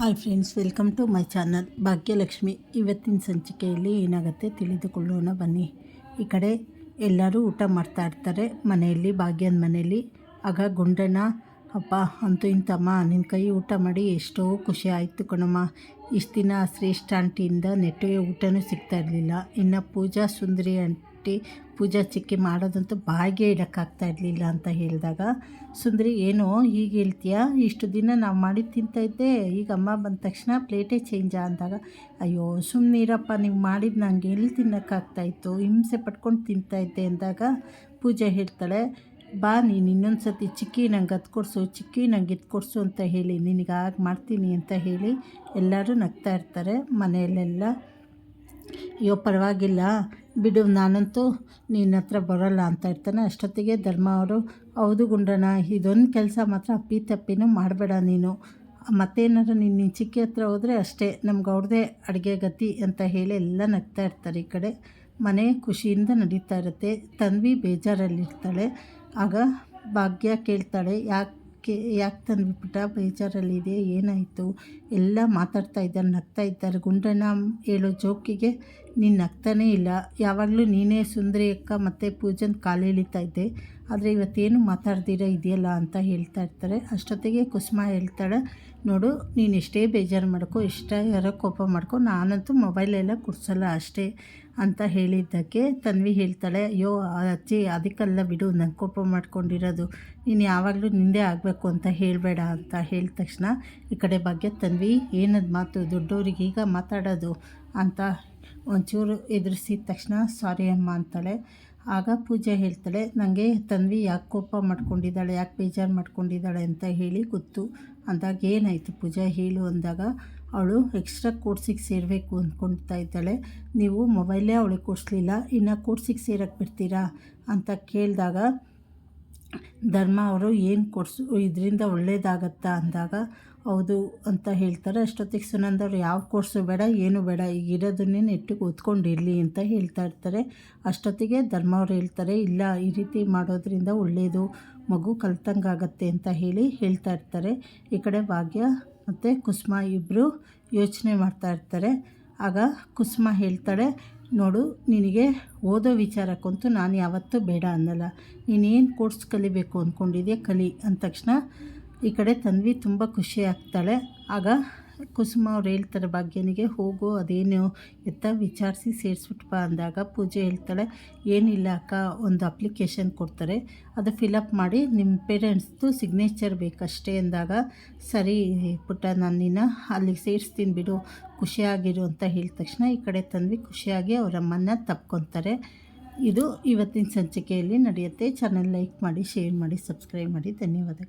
Hi friends, welcome to my channel Bhagyalakshmi. ಇವತ್ತಿನ ಸಂಚಿಕೆಯಲ್ಲಿ ಏನಾಗುತ್ತೆ ತಿಳಿದುಕೊಳ್ಳೋಣ ಬನ್ನಿ. ಈ ಕಡೆ ಎಲ್ಲರೂ ಊಟ ಮಾಡ್ತಾ ಇರ್ತಾರೆ. ಮನೆಯಲ್ಲಿ, ಭಾಗ್ಯನ ಮನೆಯಲ್ಲಿ. ಆಗ ಗುಂಡಣ್ಣ ಅಪ್ಪ, ಅಂತೂ ಇಂತಮ್ಮ ನಿನ್ನ ಕೈ ಊಟ ಮಾಡಿ, ಎಷ್ಟೋ ಖುಷಿ ಆಯಿತು ಕಣಮ್ಮ. ಇಷ್ಟು ದಿನ ಶ್ರೇಷ್ಠ ಆಂಟಿಯಿಂದ ನೆಟ್ಟಿಗೆ ಊಟನೂ ಸಿಗ್ತಾ ಇರಲಿಲ್ಲ. ಇನ್ನು ಪೂಜಾ, ಸುಂದರಿ ಆಂಟಿ ಪೂಜಾ ಚಿಕ್ಕಿ ಮಾಡೋದಂತೂ ಬಾಯಿಗೆ ಇಡೋಕ್ಕಾಗ್ತಾ ಇರಲಿಲ್ಲ ಅಂತ ಹೇಳಿದಾಗ, ಸುಂದರಿ, ಏನು ಹೀಗೆ ಹೇಳ್ತೀಯ? ಇಷ್ಟು ದಿನ ನಾವು ಮಾಡಿ ತಿಂತಾಯಿದ್ದೆ ಈಗ ಅಮ್ಮ ಬಂದ ತಕ್ಷಣ ಪ್ಲೇಟೇ ಚೇಂಜಾ ಅಂದಾಗ, ಅಯ್ಯೋ ಸುಮ್ಮನಿರಪ್ಪ ನೀವು ಮಾಡಿದ್ದು ನಂಗೆ ಎಲ್ಲಿ ತಿನ್ನೋಕ್ಕಾಗ್ತಾಯಿತ್ತು ಹಿಂಸೆ ಪಟ್ಕೊಂಡು ತಿಂತಾಯಿದ್ದೆ ಅಂದಾಗ ಪೂಜೆ ಹೇಳ್ತಾಳೆ, ಬಾ, ನೀನು ಇನ್ನೊಂದು ಸತಿ ಚಿಕ್ಕಿ ನಂಗೆ ಅದು ಕೊಡಿಸು, ಚಿಕ್ಕಿ ನಂಗೆ ಇದು ಕೊಡಿಸು ಅಂತ ಹೇಳಿ ನಿನಗೆ ಹಾಗೆ ಮಾಡ್ತೀನಿ ಅಂತ ಹೇಳಿ ಎಲ್ಲರೂ ನಗ್ತಾ ಇರ್ತಾರೆ ಮನೆಯಲ್ಲೆಲ್ಲ. ಅಯ್ಯೋ, ಪರವಾಗಿಲ್ಲ ಬಿಡು, ನಾನಂತೂ ನಿನ್ನ ಹತ್ರ ಬರೋಲ್ಲ ಅಂತ ಇರ್ತಾನೆ. ಅಷ್ಟೊತ್ತಿಗೆ ಧರ್ಮ ಅವರು, ಹೌದು ಗುಂಡಣ ಇದೊಂದು ಕೆಲಸ ಮಾತ್ರ, ಅಪ್ಪಿ ತಪ್ಪಿನೂ ಮಾಡಬೇಡ ನೀನು. ಮತ್ತೇನಾದ್ರು ನೀನು ನಿನ್ನ ಚಿಕ್ಕಿ ಹತ್ರ ಹೋದರೆ ಅಷ್ಟೇ. ನಮ್ಗೆ ಅವ್ರದ್ದೇ ಅಡುಗೆ ಗತಿ ಅಂತ ಹೇಳಿ ಎಲ್ಲ ನಗ್ತಾ ಇರ್ತಾರೆ ಈ ಕಡೆ. ಮನೆ ಖುಷಿಯಿಂದ ನಡೀತಾ ಇರುತ್ತೆ. ತನ್ವಿ ಬೇಜಾರಲ್ಲಿರ್ತಾಳೆ. ಆಗ ಭಾಗ್ಯ ಕೇಳ್ತಾಳೆ, ಯಾಕೆ ಯಾಕೆ ತಂದುಬಿಟ್ಟ ಬೇಜಾರಲ್ಲಿದೆ ಏನಾಯಿತು? ಎಲ್ಲ ಮಾತಾಡ್ತಾ ಇದ್ದಾರೆ, ನಗ್ತಾ ಇದ್ದಾರೆ. ಗುಂಡಣ್ಣ ಹೇಳೋ ಜೋಕಿಗೆ ನೀನು ನಗ್ತಾನೇ ಇಲ್ಲ. ಯಾವಾಗಲೂ ನೀನೇ ಸುಂದರಿ ಅಕ್ಕ ಮತ್ತು ಪೂಜನ್ ಕಾಲು ಎಳಿತಾ ಇದ್ದೆ. ಆದರೆ ಇವತ್ತೇನು ಮಾತಾಡ್ದಿರ ಇದೆಯಲ್ಲ ಅಂತ ಹೇಳ್ತಾ ಇರ್ತಾರೆ. ಅಷ್ಟೊತ್ತಿಗೆ ಕುಸುಮ ಹೇಳ್ತಾಳೆ, ನೋಡು, ನೀನು ಎಷ್ಟೇ ಬೇಜಾರು ಮಾಡ್ಕೊ ಇಷ್ಟ ಯಾರೋ ಕೋಪ ಮಾಡ್ಕೊ, ನಾನಂತೂ ಮೊಬೈಲೆಲ್ಲ ಕೊಡ್ಸಲ್ಲ ಅಷ್ಟೇ ಅಂತ ಹೇಳಿದ್ದಕ್ಕೆ ತನ್ವಿ ಹೇಳ್ತಾಳೆ, ಅಯ್ಯೋ, ಅಜ್ಜಿ, ಅದಕ್ಕೆಲ್ಲ ಬಿಡು, ನಂಗೆ ಕೋಪ ಮಾಡ್ಕೊಂಡಿರೋದು. ನೀನು ಯಾವಾಗಲೂ ನಿಂದೆ ಆಗಬೇಕು ಅಂತ ಹೇಳಬೇಡ ಅಂತ ಹೇಳಿದ ತಕ್ಷಣ ಈ ಕಡೆ ಬಗ್ಗೆ ತನ್ವಿ, ಏನದು ಮಾತು? ದೊಡ್ಡವ್ರಿಗೆ ಈಗ ಮಾತಾಡೋದು. ಅಂತ ಒಂಚೂರು ಎದುರಿಸಿದ ತಕ್ಷಣ, ಸಾರಿ ಅಮ್ಮ ಅಂತಾಳೆ. ಆಗ ಪೂಜೆ ಹೇಳ್ತಾಳೆ ನನಗೆ ತನ್ವಿ ಯಾಕೆ ಕೋಪ ಮಾಡ್ಕೊಂಡಿದ್ದಾಳೆ, ಯಾಕೆ ಬೇಜಾರು ಮಾಡ್ಕೊಂಡಿದ್ದಾಳೆ ಅಂತ ಹೇಳಿ ಗೊತ್ತು. ಅಂದಾಗ ಏನಾಯಿತು ಪೂಜಾ? ಹೇಳು ಅಂದಾಗ, ಅವಳು ಎಕ್ಸ್ಟ್ರಾ ಕೋರ್ಸಿಗೆ ಸೇರಬೇಕು ಅಂದ್ಕೊಳ್ತಾ ಇದ್ದಾಳೆ. ನೀವು ಮೊಬೈಲೇ ಅವಳಿಗೆ ಕೊಡಿಸ್ಲಿಲ್ಲ, ಇನ್ನು ಕೋರ್ಸಿಗೆ ಸೇರಕ್ಕೆ ಬಿಡ್ತೀರಾ? ಅಂತ ಕೇಳಿದಾಗ ಧರ್ಮ ಅವರು ಏನು ಕೊಡಿಸು, ಇದರಿಂದ ಒಳ್ಳೇದಾಗತ್ತಾ ಅಂದಾಗ, ಹೌದು ಅಂತ ಹೇಳ್ತಾರೆ. ಅಷ್ಟೊತ್ತಿಗೆ ಸುನಂದವ್ರು ಯಾವ ಕೋರ್ಸು ಬೇಡ, ಏನು ಬೇಡ, ಈಗ ಇರೋದನ್ನೇ ನೆಟ್ಟಿಗೆ ಓದ್ಕೊಂಡಿರಲಿ ಅಂತ ಹೇಳ್ತಾ ಇರ್ತಾರೆ. ಅಷ್ಟೊತ್ತಿಗೆ ಧರ್ಮ ಅವ್ರು ಹೇಳ್ತಾರೆ, ಇಲ್ಲ, ಈ ರೀತಿ ಮಾಡೋದ್ರಿಂದ ಒಳ್ಳೆಯದು ಮಗು ಕಲ್ತಂಗಾಗತ್ತೆ ಅಂತ ಹೇಳಿ ಹೇಳ್ತಾ ಇರ್ತಾರೆ. ಈ ಕಡೆ ಭಾಗ್ಯ ಮತ್ತು ಕುಸುಮ ಇಬ್ಬರು ಯೋಚನೆ ಮಾಡ್ತಾ ಇರ್ತಾರೆ. ಆಗ ಕುಸುಮ ಹೇಳ್ತಾಳೆ ನೋಡು, ನಿನಗೆ ಓದೋ ವಿಚಾರಕ್ಕಂತೂ ನಾನು ಯಾವತ್ತೂ ಬೇಡ ಅನ್ನಲ್ಲ. ನೀನೇನು ಕೋರ್ಸ್ ಕಲಿಬೇಕು ಅಂದ್ಕೊಂಡಿದ್ಯಾ ಕಲಿ. ಅಂದ ತಕ್ಷಣ ಈ ಕಡೆ ತನ್ವಿ ತುಂಬ ಖುಷಿ ಆಗ್ತಾಳೆ. ಆಗ ಕುಸುಮ ಅವ್ರು ಹೇಳ್ತಾರೆ, ಭಾಗ್ಯನಿಗೆ ಹೋಗು, ಅದೇನು ಎತ್ತ ವಿಚಾರಿಸಿ ಸೇರಿಸ್ಬಿಟ್ಪ ಅಂದಾಗ ಪೂಜೆ ಹೇಳ್ತಾಳೆ, ಏನಿಲ್ಲ ಅಕ್ಕ, ಒಂದು ಅಪ್ಲಿಕೇಶನ್ ಕೊಡ್ತಾರೆ, ಅದು ಫಿಲಪ್ ಮಾಡಿ ನಿಮ್ಮ ಪೇರೆಂಟ್ಸ್ದು ಸಿಗ್ನೇಚರ್ ಬೇಕಷ್ಟೇ ಅಂದಾಗ, ಸರಿ ಪುಟ್ಟ, ನಾನು ನಿನ್ನ ಅಲ್ಲಿಗೆ ಸೇರಿಸ್ತೀನಿ ಬಿಡು, ಖುಷಿಯಾಗಿರು ಅಂತ ಹೇಳಿದ ತಕ್ಷಣ ಈ ಕಡೆ ತಂದ್ವಿ, ಖುಷಿಯಾಗಿ ಅವರಮ್ಮನ್ನ ತಪ್ಕೊತಾರೆ. ಇದು ಇವತ್ತಿನ ಸಂಚಿಕೆಯಲ್ಲಿ ನಡೆಯುತ್ತೆ. ಚಾನಲ್ ಲೈಕ್ ಮಾಡಿ ಶೇರ್ ಮಾಡಿ ಸಬ್ಸ್ಕ್ರೈಬ್ ಮಾಡಿ. ಧನ್ಯವಾದ